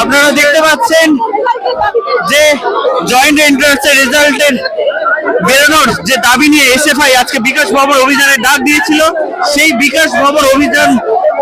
আপনারা দেখতে পাচ্ছেন যে জয়েন্ট এন্ট্রান্সের রেজাল্টের বেরোনোর যে দাবি নিয়ে এসএফআই আজকে বিকাশ ভবন অভিযানের ডাক দিয়েছিল, সেই বিকাশ ভবন অভিযান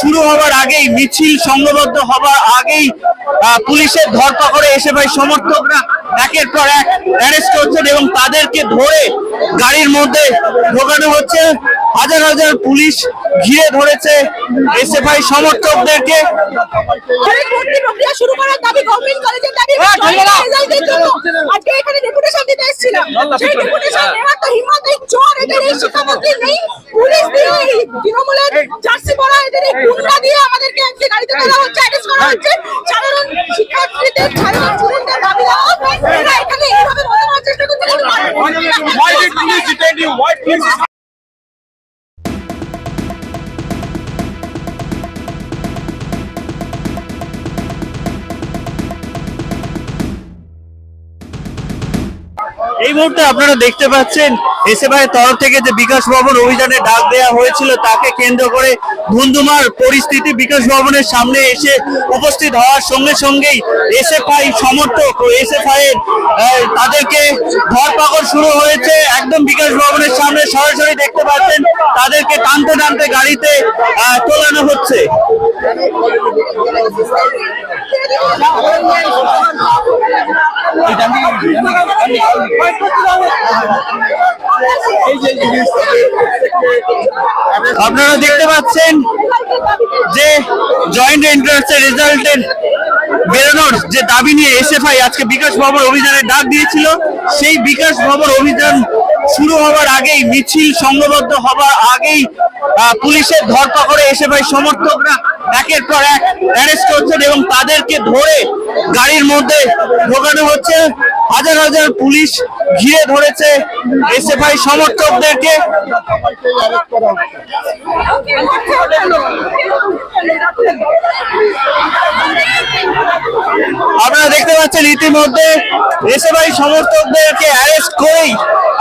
শুরু হওয়ার আগেই, মিছিল সংঘবদ্ধ হওয়ার আগেই পুলিশের ধরপাকড়ে এসএফআই সমর্থকরা একের পর এক অ্যারেস্ট করছেন এবং তাদেরকে ধরে গাড়ির মধ্যে ঢোকানো হচ্ছে। হাজার হাজার পুলিশ ঘিরে ধরেছে এসএফআই সমর্থকদেরকে। কলেজ ভর্তি শুরু করার দাবি গভর্নমেন্ট কলেজের দাবি আজকে এখানে ডেপুটেশন দিতে এসেছিলাম। সেই ডেপুটেশন নেওয়ার তো হিম্মত এই চোর এদের এই শিক্ষামন্ত্রী নেই পুলিশ দিয়ে এই। তৃণমূলের জার্সি পরা এদের এই গুন্ডা দিয়ে আমাদেরকে আজকে গাড়িতে তোলা হচ্ছে অ্যারেস্ট করা হচ্ছে। সাধারণ শিক্ষার্থীদের সাধারণ স্টুডেন্টদের দাবি দেওয়া এরা এখানে এইভাবে চেষ্টা করছে Why did police detain you? Why police? এই মুহূর্তে আপনারা দেখতে পাচ্ছেন এসএফআই তরফ থেকে যে বিকাশ ভবন অভিযানে ডাক দেওয়া হয়েছিল, তাকে কেন্দ্র করে ধুন্ধুমার পরিস্থিতি বিকাশ ভবনের সামনে এসে উপস্থিত হওয়ার সঙ্গে সঙ্গেই এসএফআই সমর্থক ও এসএফআই এর তাদেরকে ধরপাকড় শুরু হয়েছে। একদম বিকাশ ভবনের সামনে সরাসরি দেখতে পাচ্ছেন তাদেরকে টানতে টানতে গাড়িতে তোলানো হচ্ছে। আপনারা দেখতে পাচ্ছেন যে জয়েন্ট এন্ট্রান্সের রেজাল্টের বেরোনোর যে দাবি নিয়ে এসএফআই আজকে বিকাশ ভবন অভিযানের ডাক দিয়েছিল, সেই বিকাশ ভবন অভিযান শুরু হওয়ার আগেই মিছিল সংঘবদ্ধ হওয়ার আগেই পুলিশের ধরপাকড়ে এসএফআই সমর্থকরা একের পর এক অ্যারেস্ট করছেন এবং তাদেরকে ধরে গাড়ির মধ্যে ঢোকানো হচ্ছে। হাজার হাজার পুলিশ ঘিরে ধরেছে এসএফআই সমর্থকদেরকে। আপনারা দেখতে পাচ্ছেন ইতিমধ্যে এসএফআই সমর্থকদেরকে অ্যারেস্ট করেই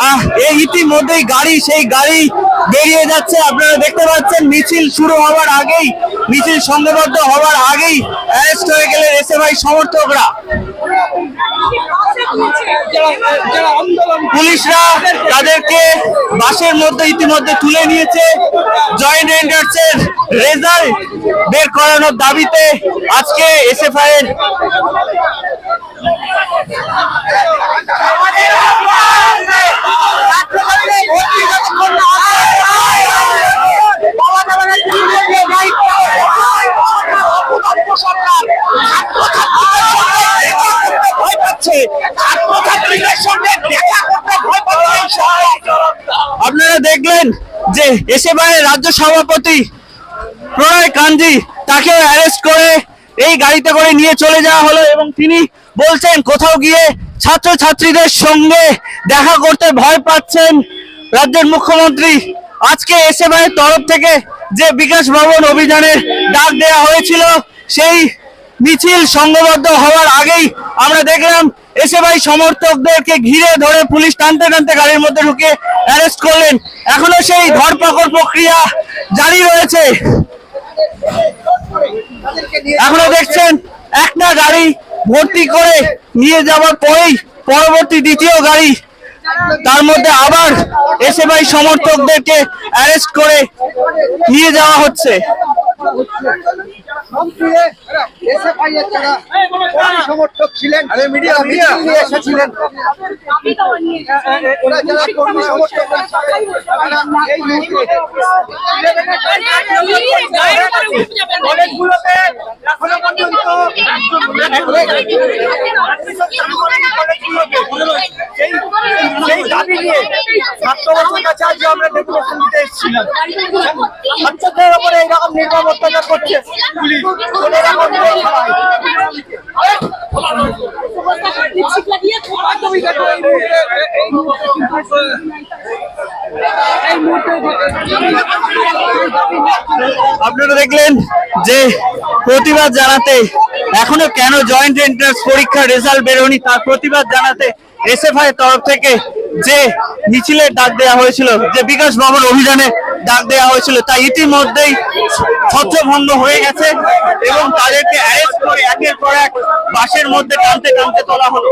আহ, এই ইতিমধ্যেই গাড়ি সেই গাড়ি বেরিয়ে যাচ্ছে। আপনারা দেখতে পাচ্ছেন মিছিল শুরু হওয়ার আগেই মিছিল সংঘবদ্ধ হওয়ার আগেই অ্যারেস্ট হয়ে গেলেন এসএফআই সমর্থকরা। পুলিশরা তাদেরকে বাসের মধ্যে ইতিমধ্যে তুলে নিয়েছে। জয়েন্ট এন্টার্সের রেজাল্ট বের করানোর দাবিতে আজকে এসএফআই এর আপনারা এসএফআই এর রাজ্য সভাপতি প্রণয় কাঞ্জি তাকে অ্যারেস্ট করে এই গাড়িতে করে নিয়ে চলে যাওয়া হলো এবং তিনি বলছেন, কোথাও গিয়ে ছাত্র ছাত্রীদের সঙ্গে দেখা করতে ভয় পাচ্ছেন রাজ্যের মুখ্যমন্ত্রী। আজকে এসএফআই এর তরফ থেকে যে বিকাশ ভবন অভিযানের ডাক দেওয়া হয়েছিল, সেই মিছিল সংঘবদ্ধ হওয়ার আগেই আমরা দেখলাম এসএফআই সমর্থকদেরকে ঘিরে ধরে পুলিশ টানতে টানতে গাড়ির মধ্যে ঢুকে অ্যারেস্ট করলেন। এখনও সেই ধরপাকড় প্রক্রিয়া জারি রয়েছে। এখনও দেখছেন, একটা গাড়ি ভর্তি করে নিয়ে যাওয়ার পরেই পরবর্তী দ্বিতীয় গাড়ি, তার মধ্যে আবার এসএফআই সমর্থকদেরকে অ্যারেস্ট করে নিয়ে যাওয়া হচ্ছে। এসএফআই এর যারা সমর্থক ছিলেন মিডিয়া মিডিয়া। নিয়ে এসেছিলেন। ওরা যারা কর্মী সমর্থক কলেজগুলোতে এখনও পর্যন্ত সেই সেই দাবি নিয়ে ছাত্র বছর কাছে আজকে আমরা ডেপুটেশন দিতে এসেছিলাম। ছাত্রদের অত্যাচার করছে। আপনারা দেখলেন যে প্রতিবাদ জানাতে এখনও কেন জয়েন্ট এন্ট্রান্স পরীক্ষার রেজাল্ট বেরোনি তার প্রতিবাদ জানাতে এসএফআই তরফ থেকে যে মিছিলের ডাক দেওয়া হয়েছিল, যে বিকাশ ভবন অভিযানে ডাক দেওয়া হয়েছিল, তা ইতিমধ্যেই ছত্রভঙ্গ হয়ে গেছে এবং তাদেরকে অ্যারেস্ট করে একের পর এক বাসের মধ্যে টানতে টানতে তোলা হলো।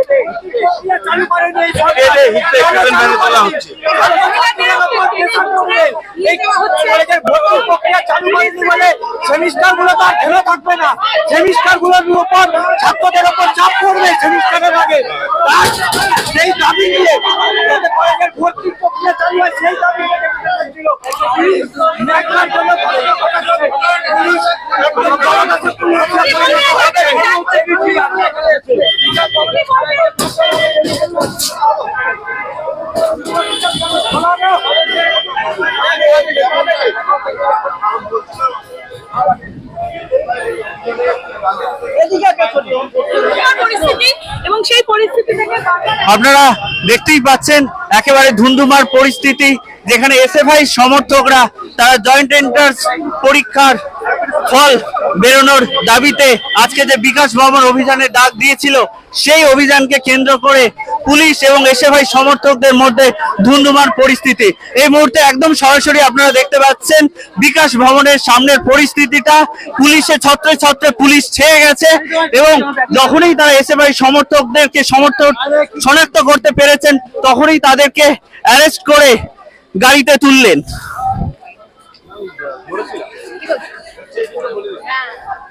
সেমিস্টারগুলো ছাত্রদের উপর চাপ পড়বে সেমিস্টারের আগে সেই দাবি নিয়ে যাতে কলেজের ভর্তি প্রক্রিয়া চালু হয় সেই দাবি ছিল। আপনারা দেখতেই পাচ্ছেন একেবারে ধুন্ধুমার পরিস্থিতি যেখানে এসএফআই সমর্থকরা তারা জয়েন্ট এন্ট্রান্স পরীক্ষার ফল বেরোনোর দাবিতে আজকে যে বিকাশ ভবন অভিযানে ডাক দিয়েছিল, সেই অভিযানকে কেন্দ্র করে পুলিশ এবং এসএফআই সমর্থকদের মধ্যে ধুন্ধুমার পরিস্থিতি। এই মুহূর্তে একদম সরাসরি আপনারা দেখতে পাচ্ছেন বিকাশ ভবনের সামনের পরিস্থিতিটা। পুলিশে ছত্রে ছত্রে পুলিশ ছেয়ে গেছে এবং যখনই তারা এসএফআই সমর্থকদেরকে সমর্থক শনাক্ত করতে পেরেছেন, তখনই তাদেরকে অ্যারেস্ট করে গাড়িতে তুললেন। 你看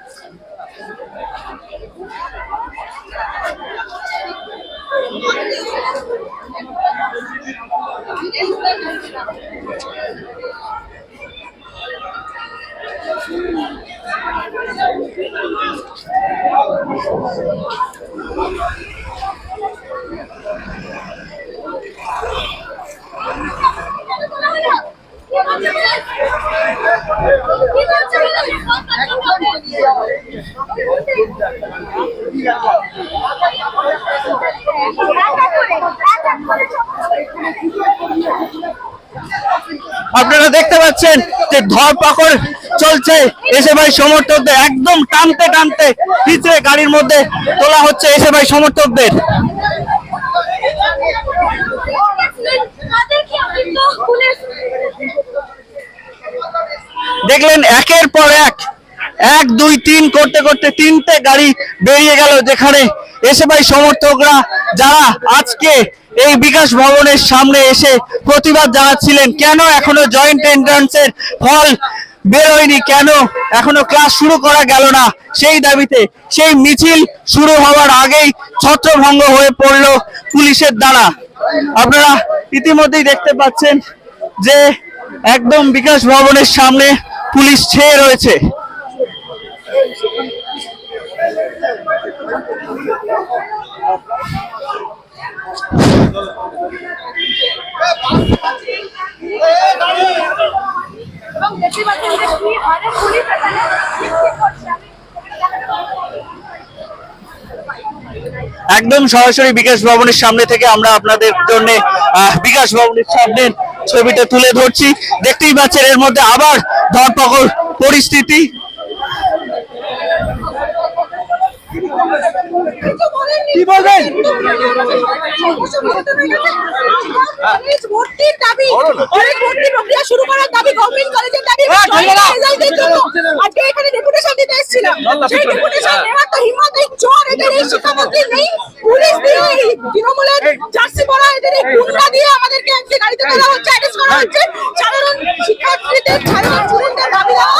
আপনারা দেখতে পাচ্ছেন যে ধরপাকড় চলছে। এসে ভাই সমর্থকদের একদম টানতে টানতে পিছনে গাড়ির মধ্যে তোলা হচ্ছে এসে ভাই সমর্থকদের। দেখলেন একের পর এক এক, দুই, তিন করতে করতে তিনটে গাড়ি বেরিয়ে গেল যেখানে এসে ভাই সমর্থকরা যারা আজকে এই বিকাশ ভবনের সামনে এসে প্রতিবাদ জানাচ্ছিলেন, কেন এখনও জয়েন্ট এন্ট্রান্সের ফল বেরোয়নি কেন এখনও ক্লাস শুরু করা গেল না? সেই দাবিতে সেই মিছিল শুরু হওয়ার আগেই ছত্রভঙ্গ হয়ে পড়ল পুলিশের দ্বারা। আপনারা ইতিমধ্যেই দেখতে পাচ্ছেন যে একদম বিকাশ ভবনের সামনে পুলিশ ছেয়ে রয়েছে। একদম সরাসরি বিকাশ ভবনের সামনে থেকে আমরা আপনাদের জন্য বিকাশ ভবনের সামনে ছবিটা তুলে ধরছি। দেখতেই পাচ্ছেন এর মধ্যে আবার ধরপকড় পরিস্থিতি। কি বলবেন? ভর্তির দাবি ভর্তি প্রক্রিয়া শুরু করার দাবি গভর্নমেন্ট কলেজের দাবি। হ্যাঁ, রেজাল্টের জন্য আজকে এখানে ডেপুটেশন দিতে এসেছিলাম। সেই ডেপুটেশন নেওয়ার তো হিম্মত এই চোর এদের এই শিক্ষামন্ত্রী নেই পুলিশ দিয়ে এই। তৃণমূলের জার্সি পরা এদের এই গুন্ডা দিয়ে আমাদেরকে আজকে গাড়িতে তোলা হচ্ছে অ্যারেস্ট করা হচ্ছে। সাধারণ শিক্ষার্থীদের স্টুডেন্টদের দাবি দেওয়া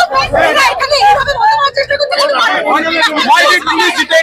এরা এখানে এইভাবে বলে দেওয়ার চেষ্টা করছে কিন্তু পারবে না। Why did police detain you? Why police detain you? কি বলবেন পুলিশের আন্দোলন করে